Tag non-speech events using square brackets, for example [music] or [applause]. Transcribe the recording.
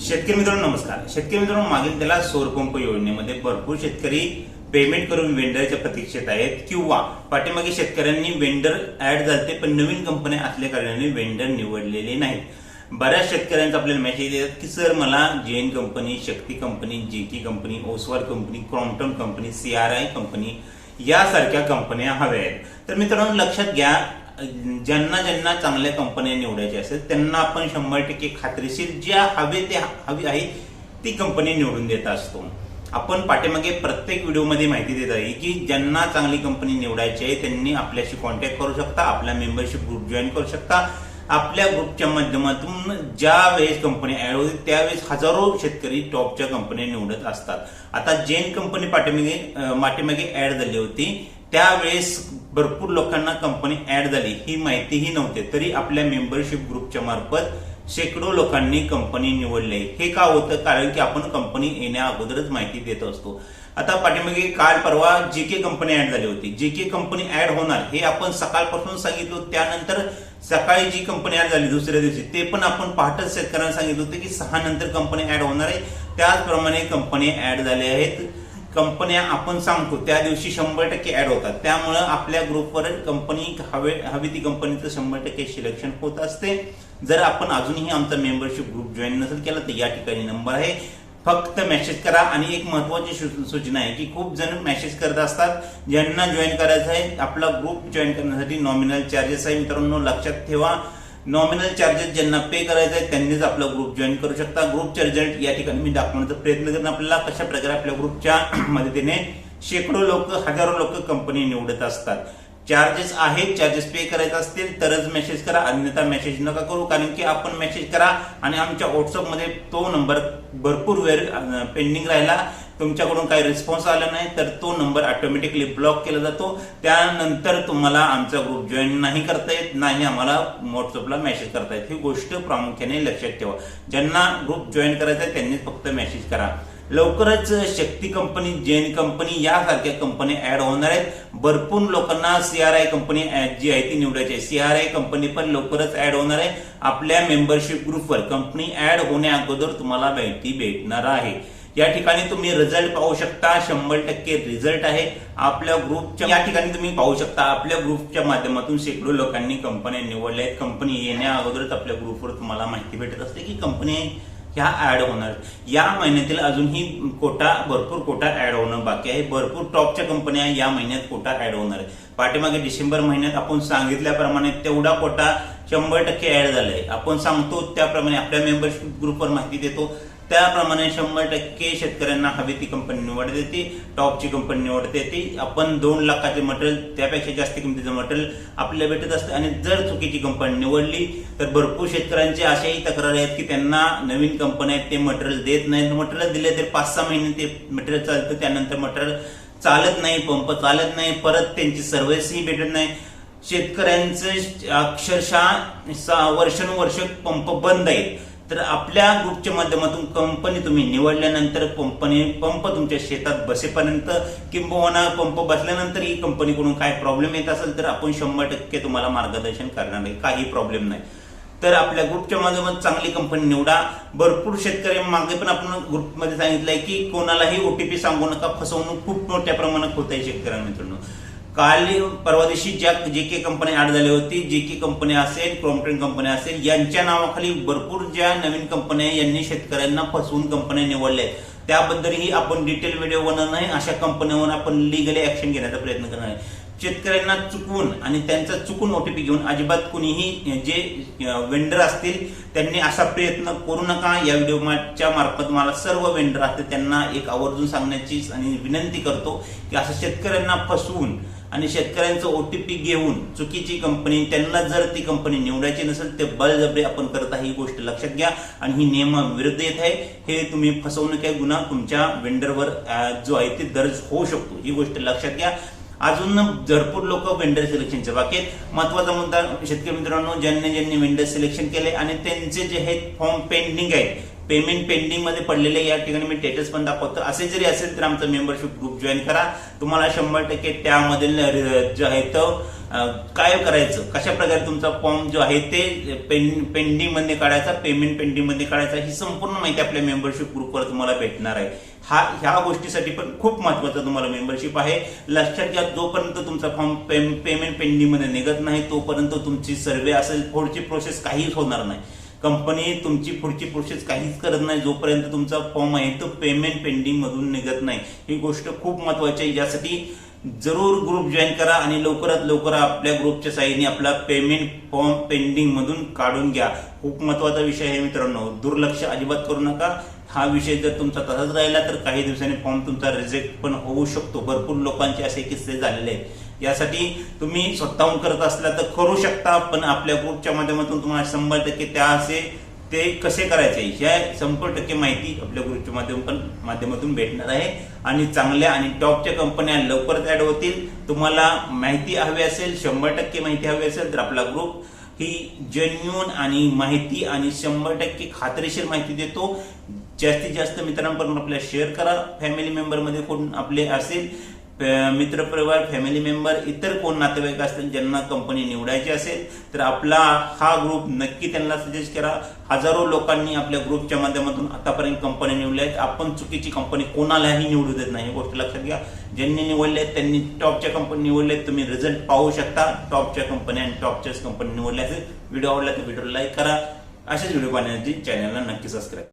शेतकरी मित्रांनो नमस्कार. शेतकरी मित्रांनो मागील त्याला सौर पंप योजनेमध्ये भरपूर शेतकरी पेमेंट करून वेंडरच्या प्रतीक्षेत आहेत किंवा पाठीमागे शेतकऱ्यांनी वेंडर ऍड झाले पण नवीन कंपन्या असल्या कारणाने वेंडर निवडलेले नाहीत. बऱ्याच शेतकऱ्यांचा आपल्याला मेसेज येतात की सर मला Jain company Shakti company JK company Oswal company Crompton company CRI company यासारख्या कंपन्या हव्या आहेत. तर मित्रांनो लक्षात घ्या ज्यांना ज्यांना चांगल्या कंपन्या निवडायच्या असेल त्यांना आपण शंभर टक्के खात्रीशीर ज्या हवे ते हवी आहे ती कंपनी निवडून देत असतो. आपण पाठीमागे प्रत्येक व्हिडिओमध्ये माहिती देत आहे की ज्यांना चांगली कंपनी निवडायची आहे त्यांनी आपल्याशी कॉन्टॅक्ट करू शकता आपला मेंबरशिप ग्रुप जॉईन करू शकता. आपल्या ग्रुपच्या माध्यमातून ज्या वेळेस कंपनी ऍड होते त्यावेळेस हजारो शेतकरी टॉपच्या कंपन्या निवडत असतात. आता जैन कंपनी पाठीमागे पाठीमागे ऍड झाली होती. त्यावेळेस भरपूर लोकांना कंपनी ऍड झाली. ही माहितीही नव्हते. तरी आपल्या मेंबरशिप ग्रुपच्या मार्फत शेकडो लोकांनी कंपनी निवडली. हे का होतं? कारण की आपण कंपनी येण्या अगोदरच माहिती देत असतो. आता पाठीमागे काल परवा जे के कंपनी ऍड झाली होती. जे के कंपनी ऍड होणार हे आपण सकाळपासून सांगितलं. त्यानंतर सकाळी जी कंपनी ऍड झाली दुसऱ्या दिवशी ते पण आपण पहाटच शेतकऱ्यांना सांगितलं होतं की सहा नंतर कंपनी ऍड होणार आहे. त्याचप्रमाणे कंपनी ऍड झाल्या आहेत. कंपन्या आपण सांगतो त्या दिवशी शंभर टक्के ऍड होतात. त्यामुळं आपल्या ग्रुपवर कंपनी हवे हवी ती कंपनीचं शंभर टक्के सिलेक्शन होत असते. जर आपण अजूनही आमचा मेंबरशिप ग्रुप जॉईन नसेल केला तर या ठिकाणी नंबर आहे. फक्त मेसेज करा. आणि एक महत्वाची सू- सूचना आहे की खूप जण मेसेज करत असतात. ज्यांना जॉईन करायचं आहे आपला ग्रुप जॉईन करण्यासाठी नॉमिनल चार्जेस आहे. मित्रांनो लक्षात ठेवा. नॉमिनल चार्जेस ज्यांना पे करायचं आहे त्यांनीच आपला ग्रुप जॉईन करू शकता. ग्रुपचे रिझल्ट या ठिकाणी मी दाखवण्याचा प्रयत्न करेन. आपल्याला कशा प्रकारे आपल्या ग्रुपच्या [clears throat] मदतीने शेकडो लोक हजारो लोक कंपनी निवडत असतात. चार्जेस आहेत चार्जेस पे करायचे असतील तरच मेसेज करा अन्यथा मेसेज नका करू कारण की आपण मेसेज करा आणि आमच्या व्हॉट्सअपमध्ये तो नंबर भरपूर वेळ पेंडिंग राहिला. तुमच्याकडून काही रिस्पॉन्स आला नाही तर तो नंबर ऑटोमॅटिकली ब्लॉक केला जातो. त्यानंतर तुम्हाला आमचा ग्रुप जॉईन नाही करता येत नाही आम्हाला व्हॉट्सअपला मेसेज करता येत. ही गोष्ट प्रामुख्याने लक्षात ठेवा. ज्यांना ग्रुप जॉईन करायचा आहे त्यांनीच फक्त मेसेज करा. लवकरच शक्ती कंपनी जैन कंपनी यासारख्या कंपनी ऍड होणार आहेत. भरपूर लोकांना सीआरआय कंपनी जी आहे ती निवडायची आहे. सीआरआय कंपनी पण लवकरच ऍड होणार आहे. आपल्या मेंबरशिप ग्रुपवर कंपनी ऍड होण्या अगोदर तुम्हाला माहिती भेटणार आहे. या ठिकाणी तुम्ही रिझल्ट पाहू शकता. शंभर टक्के रिझल्ट आहे. आपल्या ग्रुपच्या या ठिकाणी तुम्ही पाहू शकता. आपल्या ग्रुपच्या माध्यमातून शेकडो लोकांनी कंपन्या निवडल्या आहेत. कंपनी येण्या अगोदरच आपल्या ग्रुपवर तुम्हाला माहिती भेटत असते की कंपनी ह्या ऍड होणार या महिन्यातील अजूनही कोटा भरपूर कोटा ऍड होणं बाकी आहे. भरपूर टॉपच्या कंपन्या या महिन्यात कोटा ऍड होणार आहे. पाठीमागे डिसेंबर महिन्यात आपण सांगितल्याप्रमाणे तेवढा कोटा शंभर टक्के ऍड झालाय. आपण सांगतो त्याप्रमाणे आपल्या मेंबरशिप ग्रुपवर माहिती देतो. त्याप्रमाणे शंभर टक्के शेतकऱ्यांना हवी ती कंपनी निवडते ती टॉपची कंपनी निवडते ती आपण दोन लाखाचे मटेरियल त्यापेक्षा जास्त किमतीचं मटेरियल आपल्याला भेटत असतं. आणि जर चुकीची कंपनी निवडली तर भरपूर शेतकऱ्यांची अशाही तक्रार आहेत की त्यांना नवीन कंपन्या आहेत ते मटेरियल देत नाहीत. मटेरियल दिले तर पाच सहा महिने ते मटेरियल चालतं. त्यानंतर मटेरियल चालत नाही पंप चालत नाही परत त्यांची सर्व्हिसही भेटत नाही. शेतकऱ्यांचं अक्षरशः वर्षानुवर्ष पंप बंद आहेत. तर आपल्या ग्रुपच्या माध्यमातून कंपनी तुम्ही निवडल्यानंतर कंपनी पंप तुमच्या शेतात बसेपर्यंत किंबहुना पंप बसल्यानंतर ही कंपनीकडून काय प्रॉब्लेम येत असेल तर आपण शंभर टक्के तुम्हाला मार्गदर्शन करणार आहे काही प्रॉब्लेम नाही. तर आपल्या ग्रुपच्या माध्यमात चांगली कंपनी निवडा. भरपूर शेतकरी मागे पण आपण ग्रुपमध्ये सांगितलंय की कोणालाही ओटीपी सांगू नका. फसवणूक खूप मोठ्या प्रमाणात होत आहे शेतकऱ्यांना मित्रांनो. काल परवा दिवशी ज्या जे के कंपनी ऍड झाली होती जे के कंपनी असेल क्रॉम्प्टन कंपनी असेल यांच्या नावाखाली भरपूर ज्या नवीन कंपन्या यांनी शेतकऱ्यांना फसवून कंपन्या निवडल्या आहेत. त्याबद्दलही आपण डिटेल व्हिडिओ बनवणार नाही अशा कंपन्यांवर आपण लिगली ऍक्शन घेण्याचा प्रयत्न करणार आहे. शेतकऱ्यांना चुकवून आणि त्यांचा चुकून ओटीपी घेऊन अजिबात कुणीही जे वेंडर असतील त्यांनी असा प्रयत्न करू नका. या व्हिडिओच्या मार्फत मला सर्व वेंडर असतील त्यांना एक आवर्जून सांगण्याची आणि विनंती करतो की असं शेतकऱ्यांना फसवून आणि शेतकऱ्यांचं ओटीपी घेऊन चुकीची कंपनी त्यांना जर ती कंपनी निवडायची नसेल ते बळजबरी आपण करत आहे ही गोष्ट लक्षात घ्या. आणि ही नियमाविरुद्ध येत आहे. हे तुम्ही फसवणूक आहे गुन्हा तुमच्या वेंडरवर जो आहे ते दर्ज होऊ शकतो. ही गोष्ट लक्षात घ्या. अजून भरपूर लोक वेंडर सिलेक्शनचे बाकी महत्त्वाचा मुद्दा शेतकरी मित्रांनो ज्यांनी ज्यांनी वेंडर सिलेक्शन केले आणि त्यांचे जे हे फॉर्म पेंडिंग आहेत पेमेंट पेंडिंगमध्ये पडलेले या ठिकाणी मी स्टेटस पण दाखवतो. असे जरी असेल तर आमचं मेंबरशिप ग्रुप जॉईन करा. तुम्हाला शंभर टक्के त्यामधील जो जे आहे तो काय करायचं? कशा प्रकारे तुमचा फॉर्म जो आहे ते पेंडिंगमध्ये काढायचा पेमेंट पेंडिंगमध्ये काढायचा ही संपूर्ण माहिती आपल्या मेंबरशिप ग्रुपवर तुम्हाला भेटणार आहे. हा ह्या गोष्टीसाठी पण खूप महत्त्वाचा तुम्हाला मेंबरशिप आहे. लक्षात घ्या जोपर्यंत तुमचा फॉर्म पेमेंट पेंडिंगमध्ये निघत नाही तोपर्यंत तुमची सर्वे असेल पुढची प्रोसेस काहीच होणार नाही. कंपनी तुमची पुढची प्रोसेस काहीच करत नाही जोपर्यंत तुमचा फॉर्म आहे तो पेमेंट पेंडिंग मधून निघत नाही. ही गोष्ट खूप महत्वाची आहे. यासाठी जरूर ग्रुप जॉईन करा आणि लवकरात लवकर आपल्या ग्रुपच्या साईडने आपला पेमेंट फॉर्म पेंडिंग मधून काढून घ्या. खूप महत्त्वाचा विषय आहे मित्रांनो. दुर्लक्ष अजिबात करू नका. हा विषय जर तुमचा तसाच राहिला तर काही दिवसांनी फॉर्म तुमचा रिजेक्ट पण होऊ शकतो. भरपूर लोकांचे असे किस्से झालेले आहेत. यासाठी तुम्ही स्वतःहून करत असला तर करू शकता पण आपल्या ग्रुपच्या माध्यमातून तुम्हाला शंभर टक्के त्या असे ते कसे करायचे ह्या शंभर टक्के माहिती आपल्या ग्रुपच्या माध्यमातून माध्यमातून भेटणार आहे. आणि चांगल्या आणि टॉपच्या कंपन्या लवकरच ऍड होतील. तुम्हाला माहिती हवी असेल शंभर टक्के माहिती हवी असेल तर आपला ग्रुप ही जेन्युन आणि माहिती आणि शंभर टक्के खात्रीशीर माहिती देतो. जास्तीत जास्त मित्रांपर्यंत आपल्या शेअर करा. फॅमिली मेंबरमध्ये कोण आपले असेल मित्र परिवार फॅमिली मेंबर इतर कोण नातेवाईक असतील ज्यांना कंपनी निवडायची असेल तर आपला हा ग्रुप नक्की त्यांना सजेस्ट करा. हजारो लोकांनी आपल्या ग्रुपच्या माध्यमातून आतापर्यंत कंपनी निवडल्या आहेत. आपण चुकीची कंपनी कोणालाही निवडू देत नाही. ही गोष्ट लक्षात घ्या. ज्यांनी निवडले आहेत त्यांनी टॉपच्या कंपनी निवडले आहेत. तुम्ही रिझल्ट पाहू शकता. टॉपच्या कंपनी आणि टॉपच्याच कंपनी निवडल्या असेल. व्हिडिओ आवडला तर व्हिडिओ लाईक करा. असेच व्हिडिओ पाहण्यासाठी चॅनलला नक्की सबस्क्राईब